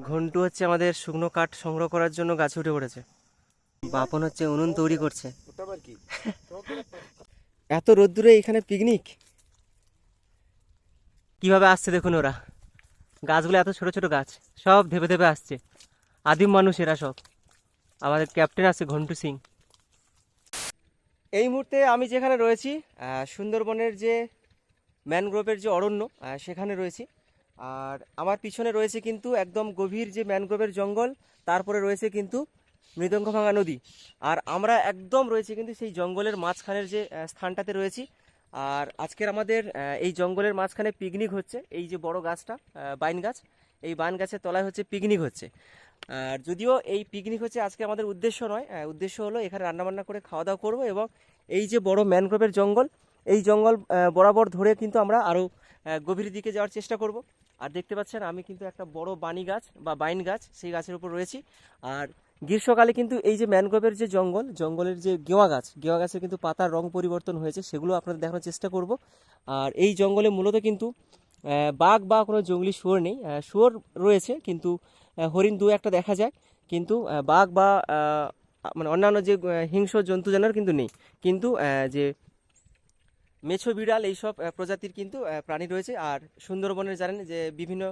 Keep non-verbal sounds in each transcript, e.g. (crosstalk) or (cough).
ঘন্টু হচ্ছে আমাদের শুকনো কাঠ সংগ্রহ করার জন্য গাছে উঠে পড়েছে। বাপন হচ্ছে উনুন তৈরি করছে। (laughs) এত রোদ্দুরে এখানে পিকনিক কীভাবে আসছে দেখুন ওরা? গাছগুলো এত ছোট ছোট গাছ সব ধেপে ধেপে আসছে। আদিম মানুষ এরা সব। আমাদের ক্যাপ্টেন আছে ঘন্টু সিং। এই মুহূর্তে আমি যেখানে রয়েছি সুন্দরবনের যে ম্যানগ্রোভের যে অরণ্য সেখানে রয়েছি। আর আমার পিছনে রয়েছে কিন্তু একদম গভীর যে ম্যানগ্রোভের জঙ্গল তারপরে রয়েছে কিন্তু মৃদঙ্গ ভাঙা নদী। আর আমরা একদম রয়েছি কিন্তু সেই জঙ্গলের মাঝখানের যে স্থানটাতে রয়েছি। আর আজকের আমাদের এই জঙ্গলের মাঝখানে পিকনিক হচ্ছে। এই যে বড় গাছটা বাইন গাছ, এই বাইন গাছের তলায় হচ্ছে পিকনিক হচ্ছে। আর যদিও এই পিকনিক হচ্ছে আজকে আমাদের উদ্দেশ্য নয় উদ্দেশ্য হলো এখানে রান্নাবান্না করে খাওয়া দাওয়া করব এবং এই যে বড় ম্যানগ্রোভের জঙ্গল, এই জঙ্গল বরাবর ধরে কিন্তু আমরা আরও গভীর দিকে যাওয়ার চেষ্টা করব। আর দেখতে পাচ্ছেন, আমি কিন্তু একটা বড় বানি গাছ বা বাইন গাছ সেই গাছের উপর রয়েছি। আর গ্রীষ্মকালে কিন্তু এই যে ম্যানগ্রোভের যে জঙ্গল, জঙ্গলের যে গেওয়া গাছ, গেওয়া গাছের কিন্তু পাতার রং পরিবর্তন হয়েছে, সেগুলো আপনাদের দেখানোর চেষ্টা করব। আর এই জঙ্গলে মূলত কিন্তু বাঘ বা কোনো জঙ্গলি শুয়োর নেই। শুয়োর রয়েছে, কিন্তু হরিণ দু একটা দেখা যায়। কিন্তু বাঘ বা মানে অন্যান্য যে হিংস্র জন্তু জানোয়ার কিন্তু নেই। কিন্তু যে মেছো, বিড়াল এইসব প্রজাতির কিন্তু প্রাণী রয়েছে। আর সুন্দরবনের জানেন যে বিভিন্ন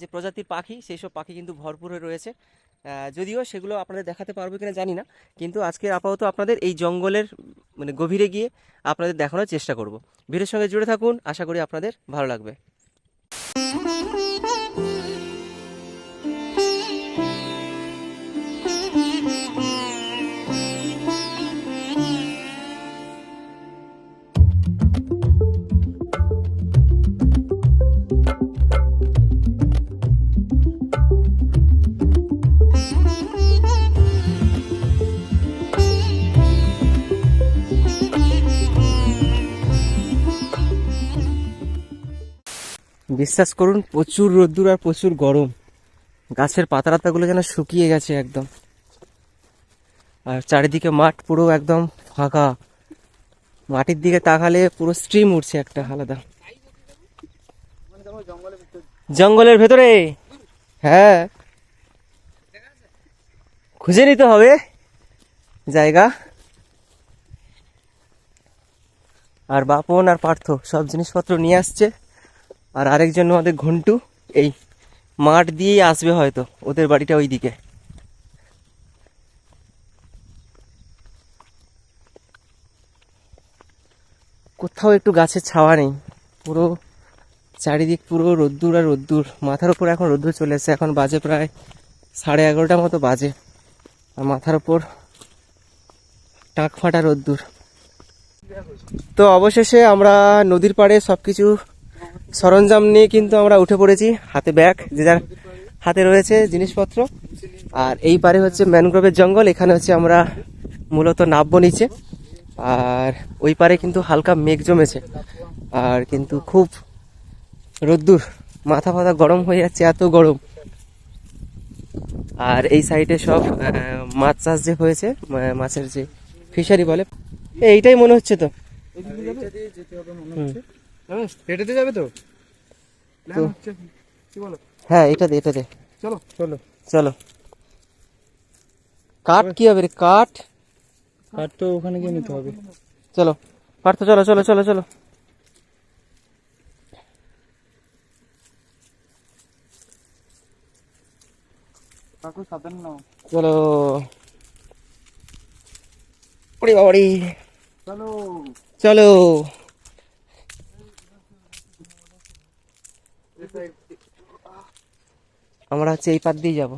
যে প্রজাতির পাখি, সেই সব পাখি কিন্তু ভরপুর হয়ে রয়েছে। যদিও সেগুলো আপনাদের দেখাতে পারব কিনা জানি না, কিন্তু আজকে আপাতত আপনাদের এই জঙ্গলের মানে গভীরে গিয়ে আপনাদের দেখানোর চেষ্টা করব। ভিডিওর সঙ্গে জুড়ে থাকুন, আশা করি আপনাদের ভালো লাগবে। বিশ্বাস করুন, প্রচুর রোদ্দুর আর প্রচুর গরম। গাছের পাতারাতাগুলো যেন শুকিয়ে গেছে একদম। আর চারিদিকে মাঠ পুরো একদম ফাঁকা। মাটির দিকে তাকালে পুরো স্ট্রিম উঠছে একটা আলাদা। জঙ্গলের ভেতরে? হ্যাঁ। খুঁজে নিতে হবে। জায়গা। আর বাপন আর পার্থ সব জিনিসপত্র নিয়ে আসছে। আর আরেকজন আমাদের ঘন্টু, এই মাঠ দিয়েই আসবে হয়তো, ওদের বাড়িটা ওই দিকে কোথাও একটু গাছের ছাওয়া নেই, পুরো চারিদিক পুরো রোদ্দুর আর রোদ্দুর। মাথার উপর এখন রোদ্দুর চলে এসেছে, এখন বাজে প্রায় সাড়ে এগারোটার মতো বাজে। আর মাথার উপর টাক ফাটা রোদ্দুর। তো অবশেষে আমরা নদীর পাড়ে সব কিছু সরঞ্জাম নিয়ে কিন্তু আমরা উঠে পড়েছি হাতে ব্যাগ যে যার হাতে রয়েছে জিনিসপত্র। আর এই পারে হচ্ছে ম্যানগ্রোভের জঙ্গল এখানে হচ্ছে আমরা মূলত নামবো নিচে। আর ওই পারে কিন্তু হালকা মেঘ জমেছে। আর কিন্তু খুব রোদ্দুর মাথা ফাথা গরম হয়ে যাচ্ছে এত গরম। আর এই সাইডে সব মাছ চাষ যে হয়েছে মাছের যে ফিশারি বলে এইটাই মনে হচ্ছে তো? তো? কি বলো? হ্যাঁ এটা দে এটা দে। চলো চলো। চলো। কাঠ কি হবে রে? কাঠ? কাঠ তো ওখানে গিয়ে নিতে হবে। চলো। পার্থ চলো চলো চলো চলো। চলো। চলো। আমরা হচ্ছে এই পার দিয়ে যাব।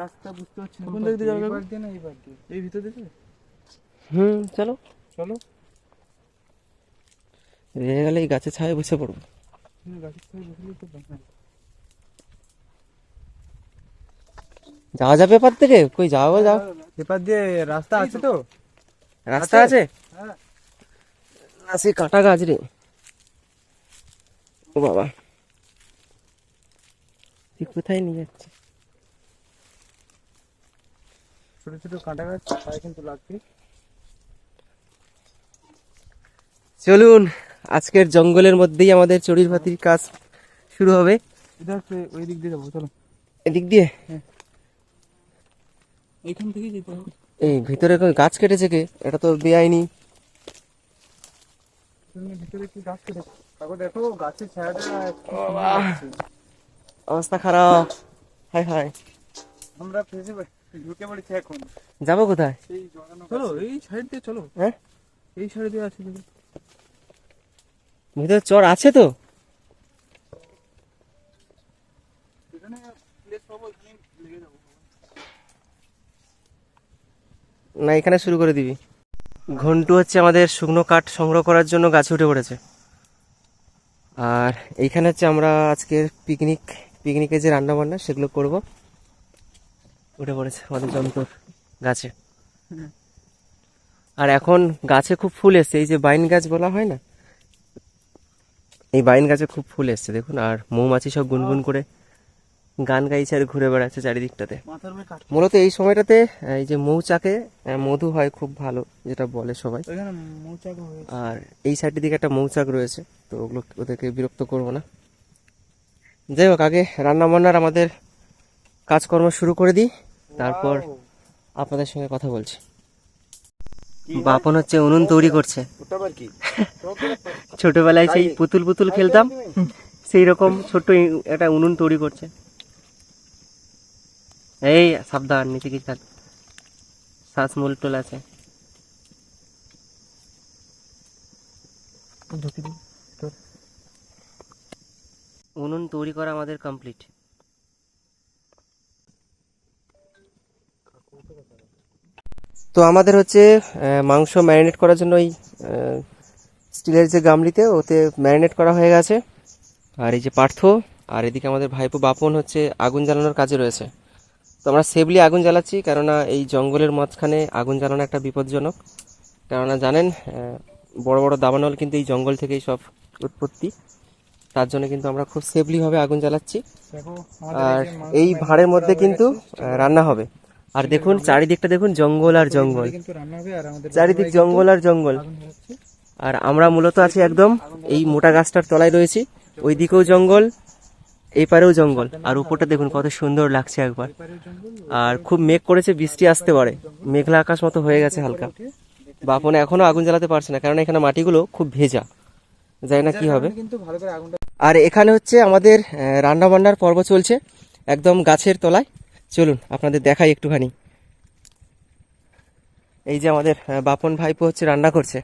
রাস্তা বুঝতে পারছি কোন দিক দিয়ে যাবে এই দিয়ে না এই পার দিয়ে? এই ভিতর দিয়ে হুম চলো। চলো। রেগে গেলে এই গাছে ছায়ে বসে পড়ব। গাছের তো যাওয়া যাবে এপার থেকে? কই যাব যাও। এপার দিয়ে রাস্তা আছে তো? রাস্তা আছে? হ্যাঁ। না সে কাঁটা গাছ রে। ও বাবা। তুই কোথায় নিয়ে যাচ্ছে ছোট ছোট কাঁটা গাছ পায়ে কিন্তু লাগবে। চলুন আজকের জঙ্গলের মধ্যেই আমাদের চড়ির ভাতির কাজ শুরু হবে। ওই দিক দিয়ে যাব চলো। এদিক দিয়ে? এইখান থেকেই যেতে হবে। এই ভিতরে গাছ কেটেছে কে? এটা তো বেআইনি। ভিতরে কি গাছ কেটে তারপর দেখো গাছের ছায়াটা অবস্থা খারাপ। হাই হাই। আমরা ফেসে ঢুকে পড়েছি এখন। যাব কোথায়? চলো এই সাইড দিয়ে চলো। হ্যাঁ? এই সাইড দিয়ে আছে দেখো ভিতরে চর আছে তো? এখানে প্লেস পাবো এখানে লেগে যাব। না এখানে শুরু করে দিবি। ঘন্টু হচ্ছে আমাদের শুকনো কাঠ সংগ্রহ করার জন্য গাছে উঠে পড়েছে। আর এইখানে হচ্ছে আমরা আজকের পিকনিক পিকনিকে যে রান্না বান্না সেগুলো করব। উঠে পড়েছে আমাদের যন্ত্র গাছে। আর এখন গাছে খুব ফুল এসছে এই যে বাইন গাছ বলা হয় না? এই বাইন গাছে খুব ফুল এসছে দেখুন। আর মৌমাছি সব গুনগুন করে গান গাইছে আর ঘুরে বেড়াচ্ছে চারিদিকটাতে। মূলত এই সময়টাতে এই যে মৌচাকে মধু হয় খুব ভালো যেটা বলে সবাই। মৌচাক আর এই সাইডের দিকে একটা মৌচাক রয়েছে তো ওগুলো ওদেরকে বিরক্ত করব না। যাই হোক আগে রান্না বান্নার আমাদের কাজকর্ম শুরু করে দিই। তারপর আপনাদের সঙ্গে কথা বলছি। বাপন হচ্ছে উনুন তৈরি করছে। ওটা আবার কি? (laughs) ছোটবেলায় সেই পুতুল পুতুল খেলতাম। সেই রকম ছোট্ট একটা উনুন তৈরি করছে। এই সাবধান নিচে কি থাক। শ্বাস মুলটুল আছে। উনুন তৈরি করা আমাদের কমপ্লিট তো আমাদের হচ্ছে মাংস ম্যারিনেট করার জন্য ওই স্টিলের যে গামলিতে, ওতে ম্যারিনেট করা হয়ে গেছে। আর এই যে পার্থ, আর এদিকে আমাদের ভাইপো বাপন হচ্ছে আগুন জ্বালানোর কাজে রয়েছে। তো আমরা সেফলি আগুন জ্বালাচ্ছি, কেননা এই জঙ্গলের মাঝখানে আগুন জ্বালানো একটা বিপজ্জনক। কেননা জানেন বড় বড় দাবানল কিন্তু এই জঙ্গল থেকেই সব উৎপত্তি। তার জন্য কিন্তু আমরা খুব সেফলি ভাবে আগুন জ্বালাচ্ছি। আর এই ভাঁড়ের মধ্যে কিন্তু রান্না হবে। আর দেখুন চারিদিকটা দেখুন জঙ্গল আর জঙ্গল। চারিদিক জঙ্গল আর জঙ্গল। আর আমরা মূলত আছি একদম এই মোটা গাছটার তলায় রয়েছি। ওই দিকেও জঙ্গল এই পারেও জঙ্গল। আর উপরটা দেখুন কত সুন্দর লাগছে একবার। আর খুব মেঘ করেছে বৃষ্টি আসতে পারে। মেঘলা আকাশ মতো হয়ে গেছে হালকা। বাপন এখনও আগুন জ্বালাতে পারছে না কারণ এখানে মাটিগুলো খুব ভেজা। জানি না কি হবে। আর এখানে হচ্ছে আমাদের রান্না বান্নার পর্ব চলছে একদম গাছের তলায়। চলুন আপনাদের দেখাই একটুখানি। এই যে আমাদের বাপন ভাইপো হচ্ছে রান্না করছে।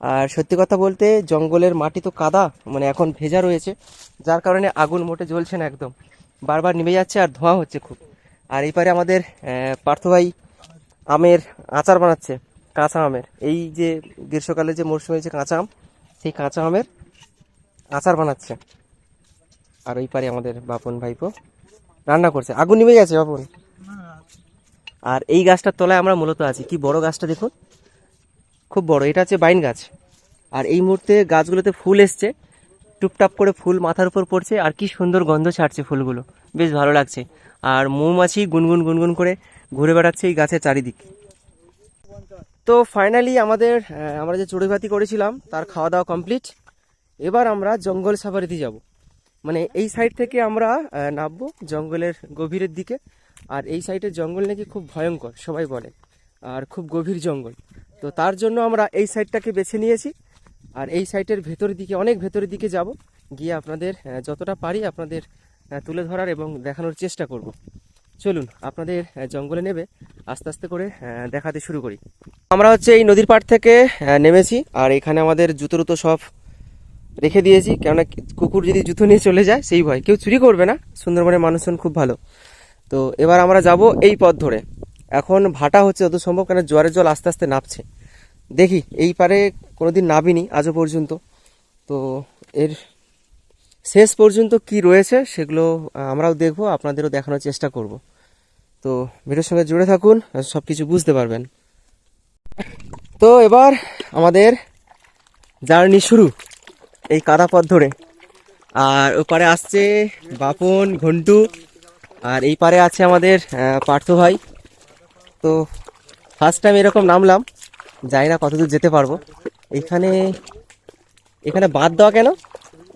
আর সত্যি কথা বলতে জঙ্গলের মাটি তো কাদা মানে এখন ভেজা রয়েছে। যার কারণে আগুন মোটে জ্বলছে না একদম। বারবার নিভে যাচ্ছে আর ধোঁয়া হচ্ছে খুব। আর এই পারে আমাদের পার্থ ভাই আমের আচার বানাচ্ছে কাঁচা আমের। এই যে গ্রীষ্মকালে যে মরশুমে যে কাঁচা আম সেই কাঁচা আমের আচার বানাচ্ছে। আর ওই পারে আমাদের বাপন ভাইপো রান্না করছে। আগুন নিভে গেছে বাপন। আর এই গাছটার তলায় আমরা মূলত আছি। কি বড় গাছটা দেখুন? খুব বড়। এটা হচ্ছে বাইন গাছ। আর এই মুহূর্তে গাছগুলোতে ফুল এসছে। টুপটাপ করে ফুল মাথার উপর পড়ছে। আর কি সুন্দর গন্ধ ছাড়ছে ফুলগুলো। বেশ ভালো লাগছে। আর মৌমাছি গুনগুন গুনগুন করে ঘুরে বেড়াচ্ছে এই গাছের চারিদিক। তো ফাইনালি আমাদের আমরা যে চড়ুইভাতি করেছিলাম, তার খাওয়া দাওয়া কমপ্লিট এবার আমরা জঙ্গল সাফারিতে যাব। মানে এই সাইড থেকে আমরা নামবো জঙ্গলের গভীরের দিকে। আর এই সাইডের জঙ্গল নাকি খুব ভয়ঙ্কর, সবাই বলে। আর খুব গভীর জঙ্গল। তো তার জন্য আমরা এই সাইডটাকে বেছে নিয়েছি। আর এই সাইডের ভেতরের দিকে, অনেক ভেতরের দিকে যাব। গিয়ে আপনাদের যতটা পারি আপনাদের তুলে ধরার এবং দেখানোর চেষ্টা করব। চলুন, আপনাদের জঙ্গলে নেবে, আস্তে আস্তে করে দেখাতে শুরু করি। আমরা হচ্ছে এই নদীর পাড় থেকে নেমেছি, আর এখানে আমাদের জুতো টুতো সব রেখে দিয়েছি, কেননা কুকুর যদি জুতো নিয়ে চলে যায়, সেই ভয়। কেউ চুরি করবে না, সুন্দরবনের মানুষজন খুব ভালো। তো এবার আমরা যাব এই পথ ধরে। এখন ভাটা হচ্ছে যত সম্ভব কেন জোয়ারের জল আস্তে আস্তে নামছে। দেখি, এই পারে কোনোদিন নাবিনি আজও পর্যন্ত। তো এর শেষ পর্যন্ত কি রয়েছে, সেগুলো আমরাও দেখব, আপনাদেরও দেখানোর চেষ্টা করব। তো ভিডিওর সঙ্গে জুড়ে থাকুন সব কিছু বুঝতে পারবেন। তো এবার আমাদের জার্নি শুরু, এই কাদা পথ ধরে। আর ওপারে আসছে বাপন, ঘন্টু, আর এই পারে আছে আমাদের পার্থ ভাই। তো ফার্স্ট টাইম এরকম নামলাম, জানি না কতদূর যেতে পারব। এখানে এখানে বাদ দেওয়া কেন?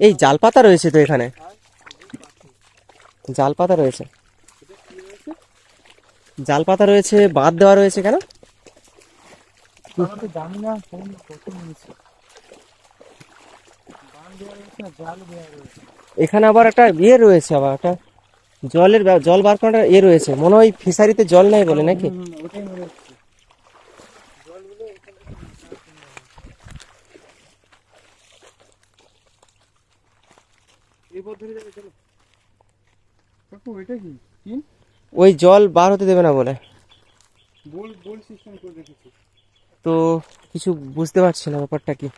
এই জাল পাতা রয়েছে তো এখানে। জাল পাতা রয়েছে। জাল পাতা রয়েছে বাদ দেওয়া রয়েছে কেন? জানি না এখানে আবার একটা ইয়ে রয়েছে আবার একটা জলের জল বার করার ইয়ে রয়েছে। মনে হয় ফিশারিতে জল নাই বলে নাকি? এই যাবে চলো। কাকু এটা কি? কি? ওই জল বার হতে দেবে না বলে। তো কিছু বুঝতে পারছি না ব্যাপারটা কি।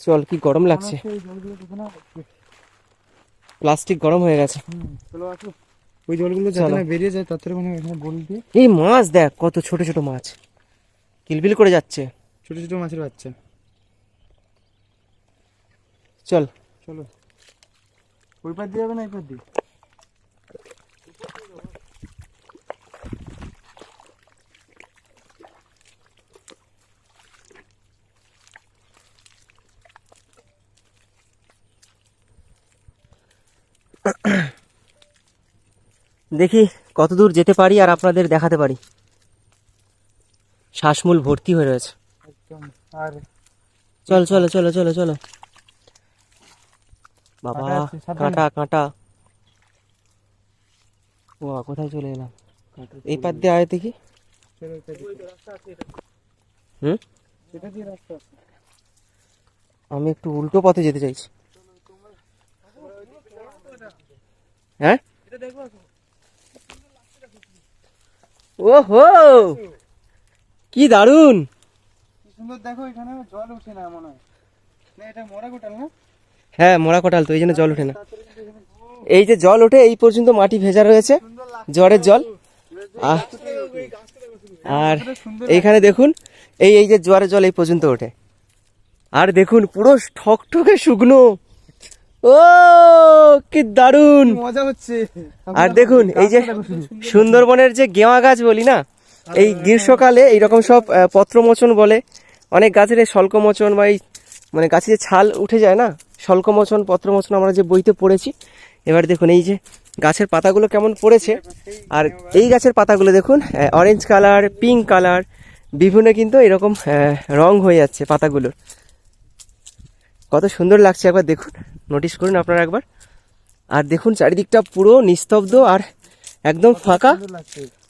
চল কি গরম লাগছে? প্লাস্টিক গরম হয়ে গেছে। ওই জলগুলো যাতে বেরিয়ে যায় তার থেকে মানে এখানে গোল দিয়ে। এই মাছ দেখ কত ছোট ছোট মাছ। কিলবিল করে যাচ্ছে। ছোট ছোট মাছের বাচ্চা। চল। চলো। ওই পার দিয়ে যাবে না এই পার দিয়ে? দেখি কত দূর যেতে পারি আর আপনাদের দেখাতে পারি। শ্বাসমূল ভর্তি হয়ে রয়েছে। একদম আর চল চলো চলো চলো চলো। বাবা কাঁটা কাঁটা ও কোথায় চলে এলাম? এই পার দিয়ে আয় দেখি। হুম? এটা দিয়ে রাস্তা আছে। আমি একটু উল্টো পথে যেতে চাইছি। হ্যাঁ? এটা দেখো ওহো! কি দারুণ সুন্দর দেখো এখানে জল উঠে না মনে হয়। না এটা মরা গোটাল না? হ্যাঁ মোড়া কটাল তো এই জন্য জল ওঠে না। এই যে জল ওঠে এই পর্যন্ত মাটি ভেজা রয়েছে জ্বরের জল। আহ, আর এইখানে দেখুন এই এই যে জোয়ারের জল এই পর্যন্ত ওঠে। আর দেখুন পুরো ঠকঠকে শুকনো। ও কি দারুণ মজা হচ্ছে। আর দেখুন এই যে সুন্দরবনের যে গেওয়া গাছ বলি না এই গ্রীষ্মকালে এইরকম সব পত্রমোচন বলে অনেক গাছের এই শল্কমোচন বা এই মানে গাছে যে ছাল উঠে যায় না শল্কমোচন পত্রমোচন আমরা যে বইতে পড়েছি এবার দেখুন এই যে গাছের পাতাগুলো কেমন পড়েছে আর এই গাছের পাতাগুলো দেখুন অরেঞ্জ কালার পিঙ্ক কালার বিভিন্ন কিন্তু এরকম রং হয়ে যাচ্ছে পাতাগুলোর। কত সুন্দর লাগছে একবার দেখুন। নোটিস করুন আপনারা একবার। আর দেখুন চারিদিকটা পুরো নিস্তব্ধ আর একদম ফাঁকা।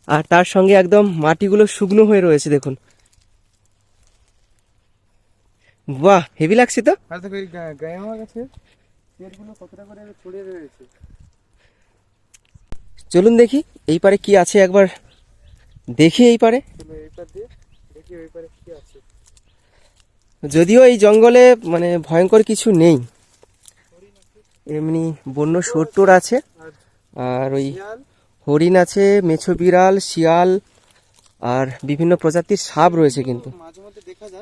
আর তার সঙ্গে একদম মাটিগুলো শুকনো হয়ে রয়েছে দেখুন। বাহ হেভি লাগছে তো? চলুন দেখি এই পারে কি আছে একবার। দেখি এই পারে। এই পার দেখি ওই পারে কি আছে। যদিও এই জঙ্গলে মানে ভয়ঙ্কর কিছু নেই। এমনি বন্য সট্টর আছে, আর ওই হরিণ আছে, মেছো বিড়াল, শিয়াল, আর বিভিন্ন প্রজাতির সাপ রয়েছে কিন্তু।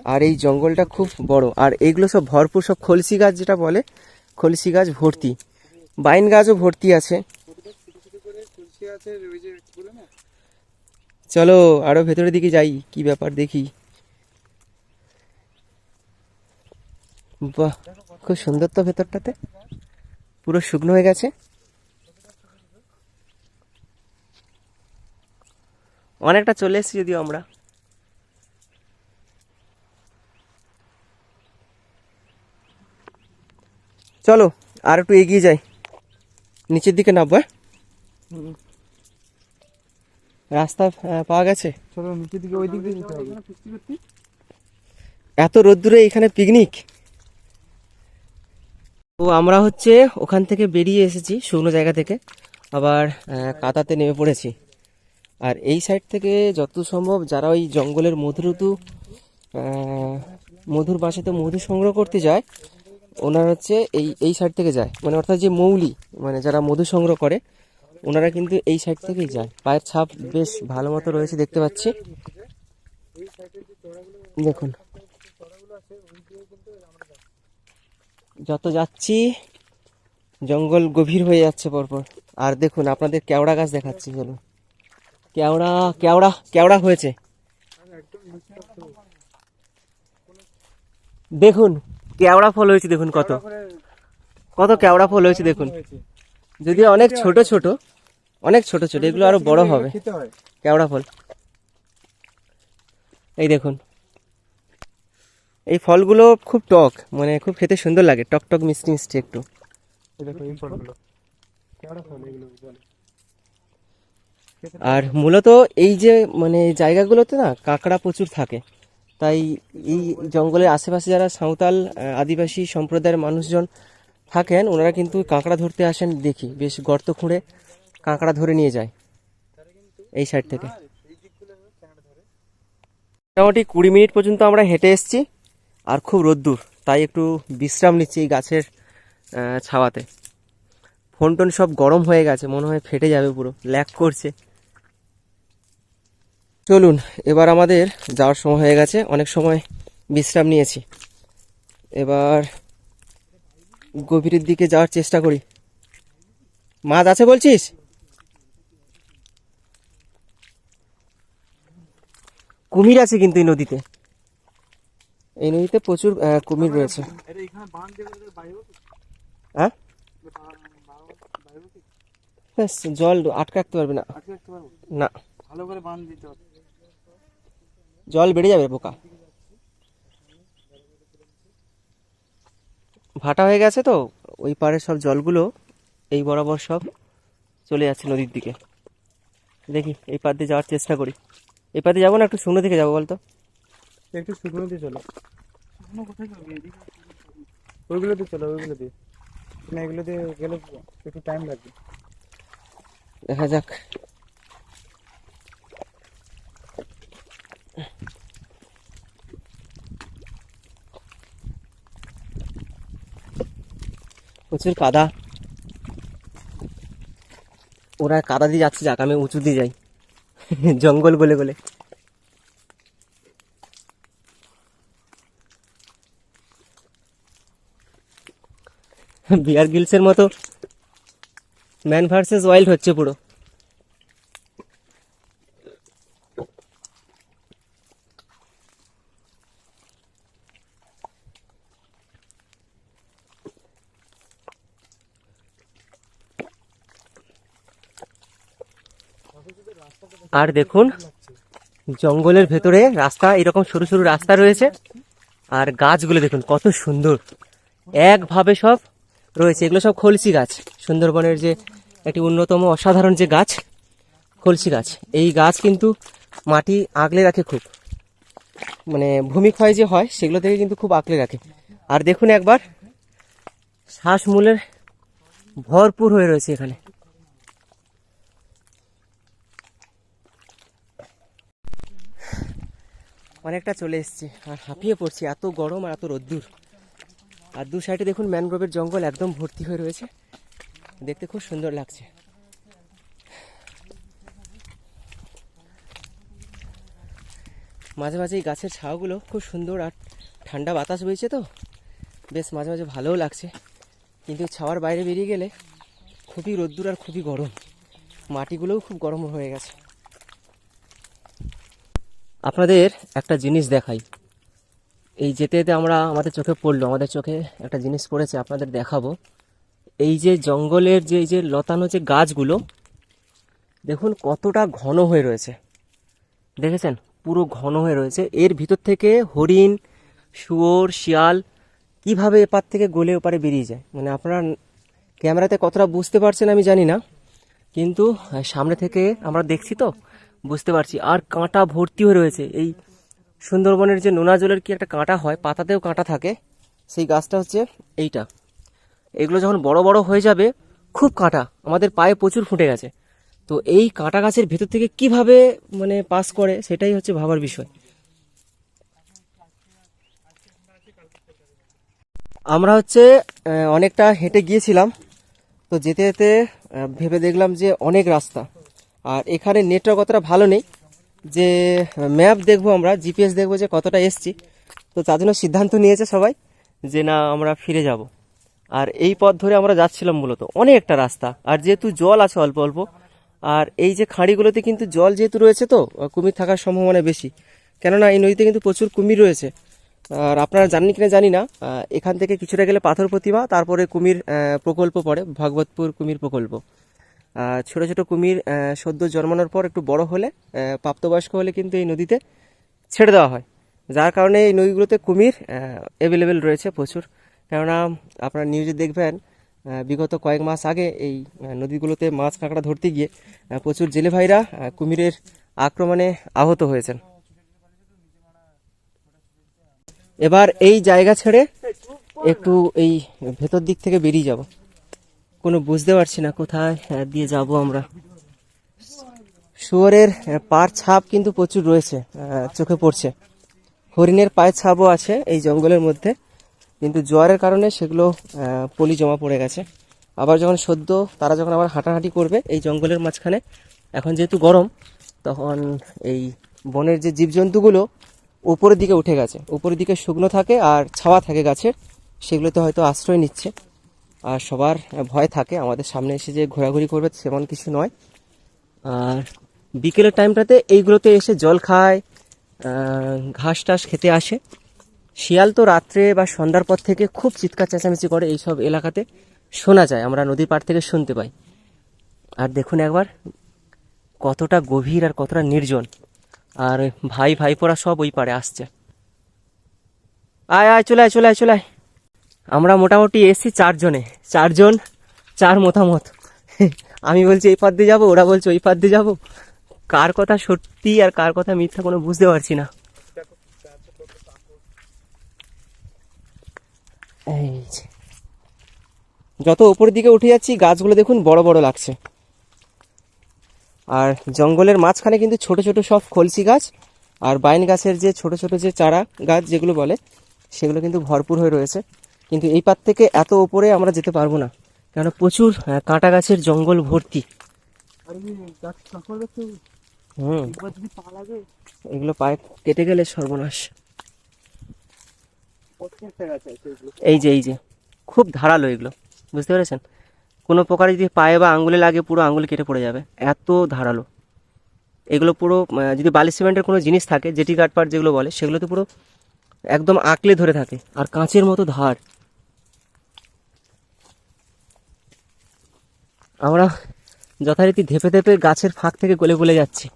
আর এই জঙ্গলটা খুব বড়। আর এইগুলো সব ভরপুর সব খলসি গাছ যেটা বলে খলসি গাছ ভর্তি। বাইন গাছও ভর্তি আছে। চলো আরও ভেতরের দিকে যাই, কি ব্যাপার দেখি। বাহ খুব সুন্দর তো ভেতরটাতে। পুরো শুকনো হয়ে গেছে। অনেকটা চলে এসেছি যদিও আমরা। চলো আর একটু এগিয়ে যাই। নিচের দিকে নামবো হ্যাঁ? রাস্তা পাওয়া গেছে? চলো নিচের দিকে ওই দিক দিয়ে যেতে হবে। এত রোদ্দুরে এখানে পিকনিক তো আমরা হচ্ছে ওখান থেকে বেরিয়ে এসেছি শুকনো জায়গা থেকে। আবার কাতাতে নেমে পড়েছি। আর এই সাইড থেকে যত সম্ভব যারা ওই জঙ্গলের মধুরতু মধুর বাসাতে মধু সংগ্রহ করতে যায়, ওনারা হচ্ছে এই এই সাইড থেকে যায়। মানে অর্থাৎ যে মৌলি মানে যারা মধু সংগ্রহ করে, ওনারা কিন্তু এই সাইড থেকেই যায়। পায়ের ছাপ বেশ ভালো মতো রয়েছে, দেখতে পাচ্ছি। দেখুন। যত যাচ্ছি, জঙ্গল গভীর হয়ে যাচ্ছে পরপর। আর দেখুন, আপনাদের কেওড়া গাছ দেখাচ্ছি, চলুন। কেওড়া কেওড়া কেওড়া হয়েছে। দেখুন, কেওড়া ফল হয়েছে, দেখুন কত। কত কেওড়া ফল হয়েছে, দেখুন। যদিও অনেক ছোট ছোট, অনেক ছোট ছোট, এগুলো আরও বড় হবে। কেওড়া ফল। এই দেখুন এই ফলগুলো খুব টক মানে খুব খেতে সুন্দর লাগে টক টক মিষ্টি মিষ্টি একটু। আর মূলত এই যে মানে জায়গাগুলোতে না কাঁকড়া প্রচুর থাকে। তাই এই জঙ্গলের আশেপাশে যারা সাঁওতাল আদিবাসী সম্প্রদায়ের মানুষজন থাকেন ওনারা কিন্তু কাঁকড়া ধরতে আসেন দেখি বেশ গর্ত খুঁড়ে কাঁকড়া ধরে নিয়ে যায়। এই সাইড থেকে। মোটামুটি কুড়ি মিনিট পর্যন্ত আমরা হেঁটে এসেছি। আর খুব রোদ্দুর, তাই একটু বিশ্রাম নিচ্ছি এই গাছের ছাওয়াতে। ফোন টোন সব গরম হয়ে গেছে, মনে হয় ফেটে যাবে পুরো, ল্যাক করছে। চলুন, এবার আমাদের যাওয়ার সময় হয়ে গেছে, অনেক সময় বিশ্রাম নিয়েছি। এবার গভীরের দিকে যাওয়ার চেষ্টা করি। মাছ আছে বলছিস? কুমির আছে কিন্তু এই নদীতে। এই নদীতে প্রচুর কুমির রয়েছে। হ্যাঁ? জল আটকে রাখতে পারবে না। না। ভালো করে দিতে হবে জল বেড়ে যাবে পোকা ভাটা হয়ে গেছে তো, ওই পাড়ের সব জলগুলো, এই বরাবর সব চলে যাচ্ছে নদীর দিকে। দেখি, এই পার দিয়ে যাওয়ার চেষ্টা করি। এই পার দিয়ে যাব না, একটু শুকনো দিকে যাব বলতো? একটু শুকনো দিয়ে চলো। শুকনো কোথায় যাবে? ওইগুলো দিয়ে চলো ওইগুলো দিয়ে। না এগুলো দিয়ে গেলে একটু টাইম লাগবে। দেখা যাক। প্রচুর কাদা। ওরা কাদা দিয়ে যাচ্ছে যাক আমি উঁচু দিয়ে যাই। জঙ্গল গলে গলে বিয়ার গিলসের মতো। ম্যান ভার্সেস ওয়াইল্ড হচ্ছে পুরো। আর দেখুন, জঙ্গলের ভেতরে রাস্তা, এরকম সরু সরু রাস্তা রয়েছে। আর গাছগুলো দেখুন, কত সুন্দর। একভাবে সব রয়েছে। এগুলো সব খলসি গাছ। সুন্দরবনের যে একটি অন্যতম অসাধারণ যে গাছ, খলসি গাছ। এই গাছ কিন্তু মাটি আগলে রাখে খুব। মানে ভূমিক্ষয় যে হয়, সেগুলো থেকে কিন্তু খুব আগলে রাখে। আর দেখুন একবার, শ্বাসমূলের ভরপুর হয়ে রয়েছে এখানে। অনেকটা চলে এসেছি। আর হাঁপিয়ে পড়ছি। এত গরম আর এত রোদ্দুর। আর দু সাইডে দেখুন ম্যানগ্রোভের জঙ্গল একদম ভর্তি হয়ে রয়েছে। দেখতে খুব সুন্দর লাগছে। মাঝে মাঝে এই গাছের ছাওগুলো খুব সুন্দর আর ঠান্ডা বাতাস বইছে তো। বেশ মাঝে মাঝে ভালোও লাগছে। কিন্তু ছাওয়ার বাইরে বেরিয়ে গেলে খুবই রোদ্দুর আর খুবই গরম। মাটিগুলোও খুব গরম হয়ে গেছে। আপনাদের একটা জিনিস দেখাই। এই যেতে যেতে আমরা আমাদের চোখে পড়ল, আমাদের চোখে একটা জিনিস পড়েছে, আপনাদের দেখাবো। এই যে জঙ্গলের যে, এই যে লতানো যে গাছগুলো, দেখুন কতটা ঘন হয়ে রয়েছে। দেখেছেন? পুরো ঘন হয়ে রয়েছে। এর ভিতর থেকে হরিণ, শুয়োর, শিয়াল কীভাবে এপার থেকে গলে ওপারে বেরিয়ে যায়? মানে আপনারা ক্যামেরাতে কতটা বুঝতে পারছেন আমি জানি না, কিন্তু সামনে থেকে আমরা দেখছি তো, বুঝতে পারছি। আর কাঁটা ভর্তি হয়ে রয়েছে। এই সুন্দরবনের যে নোনা জলের কি একটা কাঁটা হয়, পাতাতেও কাঁটা থাকে, সেই গাছটা হচ্ছে এইটা। এগুলো যখন বড় বড় হয়ে যাবে, খুব কাঁটা, আমাদের পায়ে প্রচুর ফুটে গেছে। তো এই কাঁটা গাছের ভেতর থেকে কীভাবে মানে পাস করে, সেটাই হচ্ছে ভাবার বিষয়। আমরা হচ্ছে অনেকটা হেঁটে গিয়েছিলাম, তো যেতে যেতে ভেবে দেখলাম যে অনেক রাস্তা। আর এখানে নেটওয়ার্ক অতটা ভালো নেই। যে ম্যাপ দেখব আমরা জিপিএস দেখব যে কতটা এসছি। তো তার জন্য সিদ্ধান্ত নিয়েছে সবাই যে না, আমরা ফিরে যাব। আর এই পথ ধরে আমরা যাচ্ছিলাম মূলত। অনেকটা রাস্তা। আর যেহেতু জল আছে অল্প অল্প, আর এই যে খাঁড়িগুলোতে কিন্তু জল যেহেতু রয়েছে তো কুমির থাকার সম্ভাবনা বেশি। কেননা এই নদীতে কিন্তু প্রচুর কুমির রয়েছে। আর আপনারা জানেন কিনা জানি না এখান থেকে কিছুটা গেলে পাথর প্রতিমা, তারপরে কুমির প্রকল্প পড়ে, ভাগবতপুর কুমির প্রকল্প। ছোট ছোট কুমির সদ্য জন্মানোর পর একটু বড় হলে প্রাপ্তবয়স্ক হলে কিন্তু এই নদীতে ছেড়ে দেওয়া হয়। যার কারণে এই নদীগুলোতে কুমির অ্যাভেলেবেল রয়েছে প্রচুর। কেননা, আপনারা নিউজে দেখবেন বিগত কয়েক মাস আগে এই নদীগুলোতে মাছ কাঁকড়া ধরতে গিয়ে প্রচুর জেলে ভাইরা কুমিরের আক্রমণে আহত হয়েছেন। এবার এই জায়গা ছেড়ে একটু এই ভেতর দিক থেকে বেরিয়ে যাব। কোনো বুঝতে পারছি না কোথায় দিয়ে যাব আমরা। শুয়োরের পার ছাপ কিন্তু প্রচুর রয়েছে চোখে পড়ছে। হরিণের পায়ের ছাপও আছে এই জঙ্গলের মধ্যে, কিন্তু জোয়ারের কারণে সেগুলো পলি জমা পড়ে গেছে। আবার যখন সদ্য তারা যখন আবার হাঁটাহাঁটি করবে এই জঙ্গলের মাঝখানে, এখন যেহেতু গরম, তখন এই বনের যে জীবজন্তুগুলো উপরের দিকে উঠে গেছে। উপরের দিকে শুকনো থাকে আর ছাওয়া থাকে গাছের, সেগুলোতে হয়তো আশ্রয় নিচ্ছে। আর সবার ভয় থাকে, আমাদের সামনে এসে যে ঘোরাঘুরি করবে সেমন কিছু নয়। আর বিকেলের টাইমটাতে এইগুলোতে এসে জল খায় ঘাস টাস খেতে আসে। শিয়াল তো রাত্রে বা সন্ধ্যার পর থেকে খুব চিৎকার চেঁচামেচি করে এইসব এলাকাতে। শোনা যায়, আমরা নদীর পাড় থেকে শুনতে পাই। আর দেখুন একবার, কতটা গভীর আর কতটা নির্জন। আর ভাই ভাই ভাইপোরা সব ওই পাড়ে আসছে। আয় আয়, চলে আয় চলে আয় চলে আয়। আমরা মোটামুটি এসছি চারজনে। চারজন, চার মতামত। (laughs) আমি বলছি, এই পার দিয়ে যাব? ওরা বলছে, ওই পার দিয়ে যাব। কার কথা সত্যি আর কার কথা মিথ্যা কোনো বুঝতে পারছি না। যত উপরের দিকে উঠে যাচ্ছি, গাছগুলো দেখুন বড় বড় লাগছে। আর জঙ্গলের মাঝখানে কিন্তু ছোট ছোট সব খলসি গাছ, আর বাইন গাছের যে ছোট ছোট যে চারা গাছ যেগুলো বলে, সেগুলো কিন্তু ভরপুর হয়ে রয়েছে। কিন্তু এই পার থেকে এত উপরে আমরা যেতে পারব না। কেন প্রচুর কাঁটা গাছের জঙ্গল ভর্তি। হুম। যদি পা লাগে। এগুলো পায়ে কেটে গেলে সর্বনাশ। এই যে এই যে। খুব ধারালো এগুলো। বুঝতে পেরেছেন? কোনো প্রকারে যদি পায়ে বা আঙ্গুলে লাগে পুরো আঙ্গুল কেটে পড়ে যাবে। এত ধারালো। এগুলো পুরো যদি বালি সিমেন্টের কোনো জিনিস থাকে জেটি কাটপাট যেগুলো বলে সেগুলো তো পুরো একদম আঁকলে ধরে থাকে। আর কাঁচের মতো ধার। আমরা যথারীতি ধেপে ধেপে গাছের ফাঁক থেকে গলে গলে যাচ্ছি।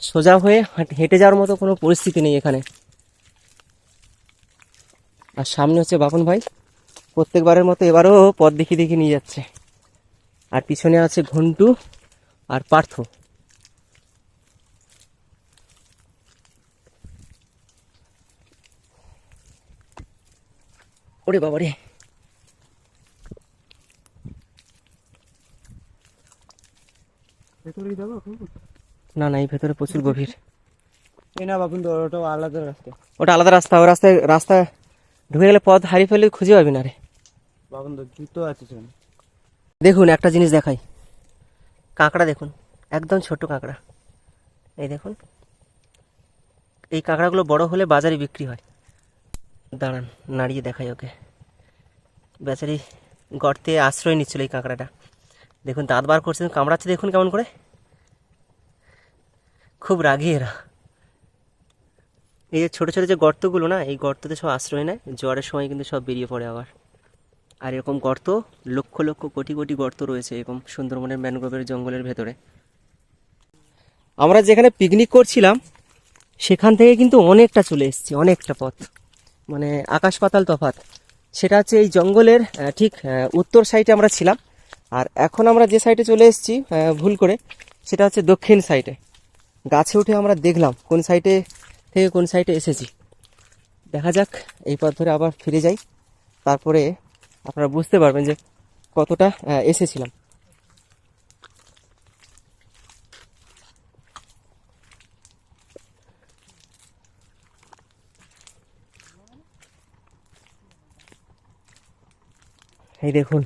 সোজা হয়ে হেঁটে যাওয়ার মতো কোনো পরিস্থিতি নেই এখানে। আর সামনে হচ্ছে বাপন ভাই। প্রত্যেকবারের মতো এবারও পথ দেখি দেখি নিয়ে যাচ্ছে। আর পিছনে আছে ঘন্টু আর পার্থ। ওরে বাবারে। ভেতরে যাব? না না এই ভেতরে প্রচুর গভীর। এই না বাপুন তো ওটাও আলাদা রাস্তা। ওটা আলাদা রাস্তা ওই রাস্তায় রাস্তা ঢুকে গেলে পথ হারিয়ে ফেলে খুঁজে পাবি না রে। বাপুন জুতো আছে দেখুন একটা জিনিস দেখাই। কাঁকড়া দেখুন একদম ছোট কাঁকড়া। এই দেখুন এই কাঁকড়াগুলো বড় হলে বাজারে বিক্রি হয়। দাঁড়ান নাড়িয়ে দেখাই ওকে। বেচারি গর্তে আশ্রয় নিচ্ছিল এই কাঁকড়াটা। দেখুন, দাঁত বার করছে কামড়াচ্ছে দেখুন কেমন করে। খুব রাগি এরা। এই যে ছোটো ছোটো যে গর্তগুলো না, এই গর্ততে সব আশ্রয় নেয় জ্বরের সময় কিন্তু সব বেরিয়ে পড়ে আবার। আর এরকম গর্ত, লক্ষ লক্ষ কোটি কোটি গর্ত রয়েছে এরকম সুন্দরবনের ম্যানগ্রোভের জঙ্গলের ভেতরে। আমরা যেখানে পিকনিক করছিলাম, সেখান থেকে কিন্তু অনেকটা চলে এসেছি, অনেকটা পথ। মানে আকাশ পাতাল তফাত সেটা হচ্ছে এই জঙ্গলের ঠিক উত্তর সাইডে আমরা ছিলাম। আর এখন আমরা যে সাইডে চলে এসেছি ভুল করে, সেটা হচ্ছে দক্ষিণ সাইডে গাছে উঠে আমরা দেখলাম কোন সাইডে থেকে কোন সাইডে এসেছি। দেখা যাক, এই পথ ধরে আবার ফিরে যাই। তারপরে আপনারা বুঝতে পারবেন যে কতটা এসেছিলাম। এই দেখুন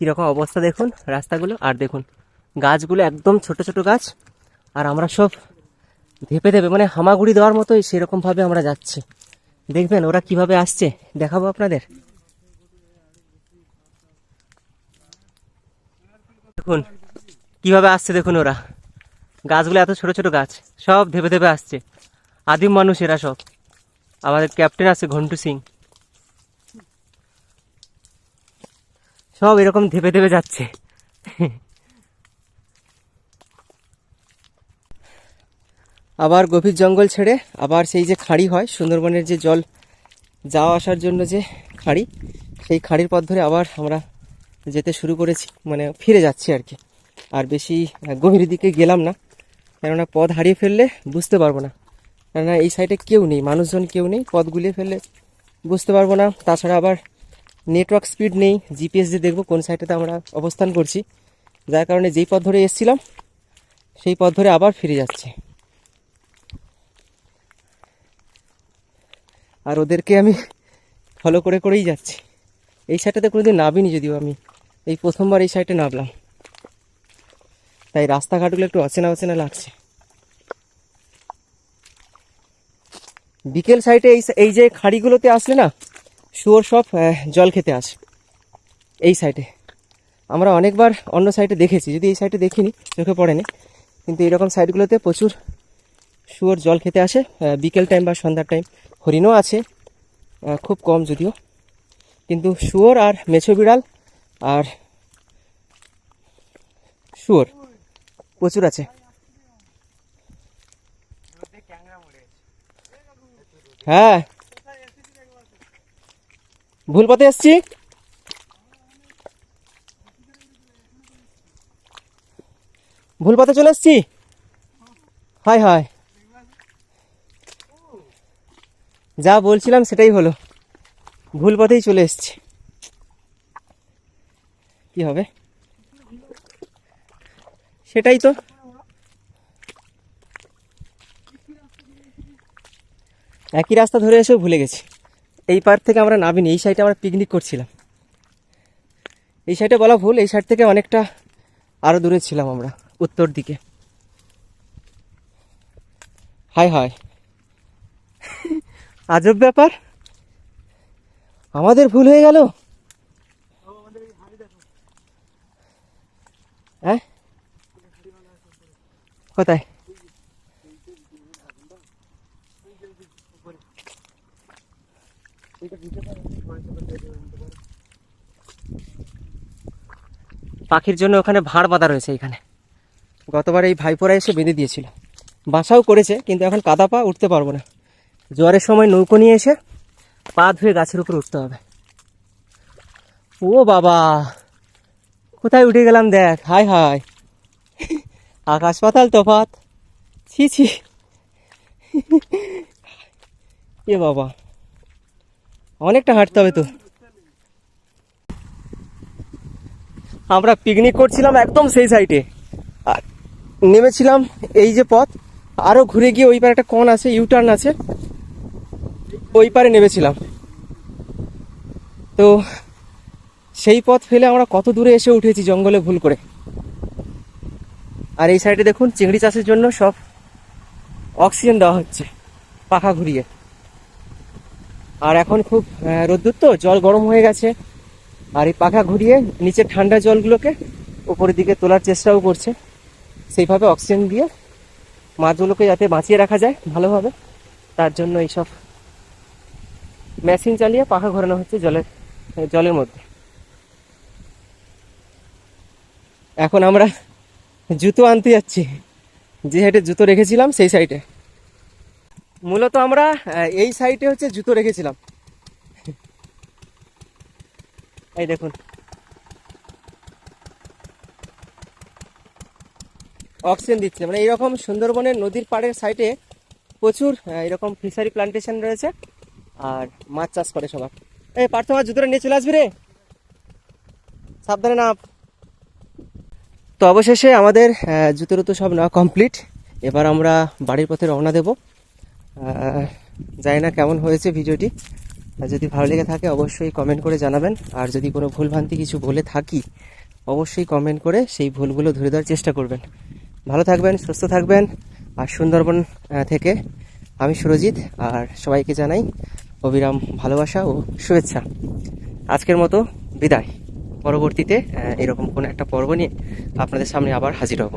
কীরকম অবস্থা দেখুন, রাস্তাগুলো, আর দেখুন, গাছগুলো একদম ছোট ছোট গাছ, আর আমরা সব ধেপে ধেপে মানে হামাগুড়ি দেওয়ার মতোই সেরকমভাবে আমরা যাচ্ছি। দেখবেন ওরা কীভাবে আসছে, দেখাবো আপনাদের। দেখুন, কীভাবে আসছে দেখুন ওরা। গাছগুলো এত ছোট ছোট গাছ, সব ধেপে ধেপে আসছে। আদিম মানুষ এরা সব। আমাদের ক্যাপ্টেন আছে ঘন্টু সিং। সব এরকম ধেপে ধেপে যাচ্ছে। আবার গভীর জঙ্গল ছেড়ে আবার সেই যে খাড়ি হয়, সুন্দরবনের যে জল যাওয়া আসার জন্য যে খাড়ি, সেই খাড়ির পথ ধরে আবার আমরা যেতে শুরু করেছি মানে ফিরে যাচ্ছি আর কি। আর বেশি গভীর দিকে গেলাম না, কেননা পথ হারিয়ে ফেললে বুঝতে পারব না। কেননা এই সাইডে কেউ নেই, মানুষজন কেউ নেই, পথ গুলিয়ে ফেললে বুঝতে পারব না। তাছাড়া আবার নেটওয়ার্ক স্পিড নেই জিপিএস দিয়ে দেখব কোন সাইডেতে আমরা অবস্থান করছি। যার কারণে যেই পথ ধরে এসেছিলাম, সেই পথ ধরে আবার ফিরে যাচ্ছে। আর ওদেরকে আমি ফলো করে করেই যাচ্ছি। এই সাইডটাতে কোনোদিন নাবিনি যদিও আমি। এই প্রথমবার এই সাইডে নামলাম। তাই রাস্তাঘাটগুলো একটু অচেনা অচেনা লাগছে। বিকেল সাইডে এই এই যে খাড়িগুলোতে আসলে না শুয়োর সব জল খেতে আসে এই সাইডে আমরা অনেকবার অন্য সাইডে দেখেছি। যদি এই সাইডে দেখিনি, চোখে পড়েনি। কিন্তু এরকম সাইডগুলোতে প্রচুর শুয়োর জল খেতে আসে। বিকেল টাইম বা সন্ধ্যার টাইম হরিণও আছে। খুব কম যদিও। কিন্তু শুয়োর আর মেছো বিড়াল আর শুয়োর প্রচুর আছে। হ্যাঁ ভুল পথে এসছি। ভুল পথে চলে এসছি? হাই হাই যা বলছিলাম সেটাই হলো। ভুল পথেই চলে এসছি। কি হবে? সেটাই তো। একই রাস্তা ধরে এসেও ভুলে গেছি। এই পার থেকে আমরা নামিনি এই সাইডে আমরা পিকনিক করছিলাম। এই সাইডে বলা ভুল এই সাইড থেকে অনেকটা আরও দূরে ছিলাম আমরা উত্তর দিকে। High high. (laughs) আজব ব্যাপার। আমাদের ভুল হয়ে গেল? হ্যাঁ? কোথায়? পাখির জন্য ওখানে ভাঁড় বাঁধা রয়েছে এখানে। গতবার এই ভাইপোরা এসে বেঁধে দিয়েছিল। বাসাও করেছে, কিন্তু এখন কাদা পা উঠতে পারব না। জ্বরের সময় নৌকো নিয়ে এসে পা ধুয়ে গাছের উপর উঠতে হবে। ও বাবা, কোথায় উঠে গেলাম দেখ হাই হাই আকাশ পাতাল তফাত ছি ছি। এ বাবা। অনেকটা হাঁটতে হবে তো। আমরা পিকনিক করছিলাম একদম সেই সাইডে আর নেমেছিলাম এই যে পথ, আরও ঘুরে গিয়ে ওই পারে একটা কন আছে ইউটার্ন আছে। ওই পারে নেমেছিলাম। তো সেই পথ ফেলে আমরা কত দূরে এসে উঠেছি জঙ্গলে ভুল করে। আর এই সাইডে দেখুন, চিংড়ি চাষের জন্য সব অক্সিজেন দেওয়া হচ্ছে, পাখা ঘুরিয়ে। আর এখন খুব রোদ্দুর তো, জল গরম হয়ে গেছে। আর এই পাখা ঘুরিয়ে নিচে ঠান্ডা জলগুলোকে উপরের দিকে তোলার চেষ্টাও করছে। সেইভাবে অক্সিজেন দিয়ে মাছগুলোকে যাতে বাঁচিয়ে রাখা যায় ভালোভাবে, তার জন্য এইসব মেশিন চালিয়ে পাখা ঘোরানো হচ্ছে জলের জলের মধ্যে। এখন আমরা জুতো আনতে যাচ্ছি। যে সাইডে জুতো রেখেছিলাম, সেই সাইডে মূলত আমরা এই সাইডে হচ্ছে জুতো রেখেছিলাম। এই দেখুন। অক্সিজেন দিচ্ছে। মানে এইরকম সুন্দরবনের নদীর পাড়ের সাইডে প্রচুর এরকম ফিশারি প্লান্টেশন রয়েছে আর মাছ চাষ করে সবার এই পার্থ মাছ জুতোটা নিয়ে চলে আসবি রে? সাবধানে না তো অবশেষে আমাদের জুতোর তো সব নেওয়া কমপ্লিট এবার আমরা বাড়ির পথে রওনা দেব। জানি না কেমন হয়েছে ভিডিওটি। আর যদি ভালো লেগে থাকে, অবশ্যই কমেন্ট করে জানাবেন। আর যদি কোনো ভুলভ্রান্তি কিছু বলে থাকি, অবশ্যই কমেন্ট করে সেই ভুলগুলো ধরে দেওয়ার চেষ্টা করবেন। ভালো থাকবেন, সুস্থ থাকবেন। আর সুন্দরবন থেকে আমি সুরজিৎ, আর সবাইকে জানাই অবিরাম ভালোবাসা ও শুভেচ্ছা। আজকের মতো বিদায়। পরবর্তীতে এরকম কোনো একটা পর্ব নিয়ে আপনাদের সামনে আবার হাজির হব।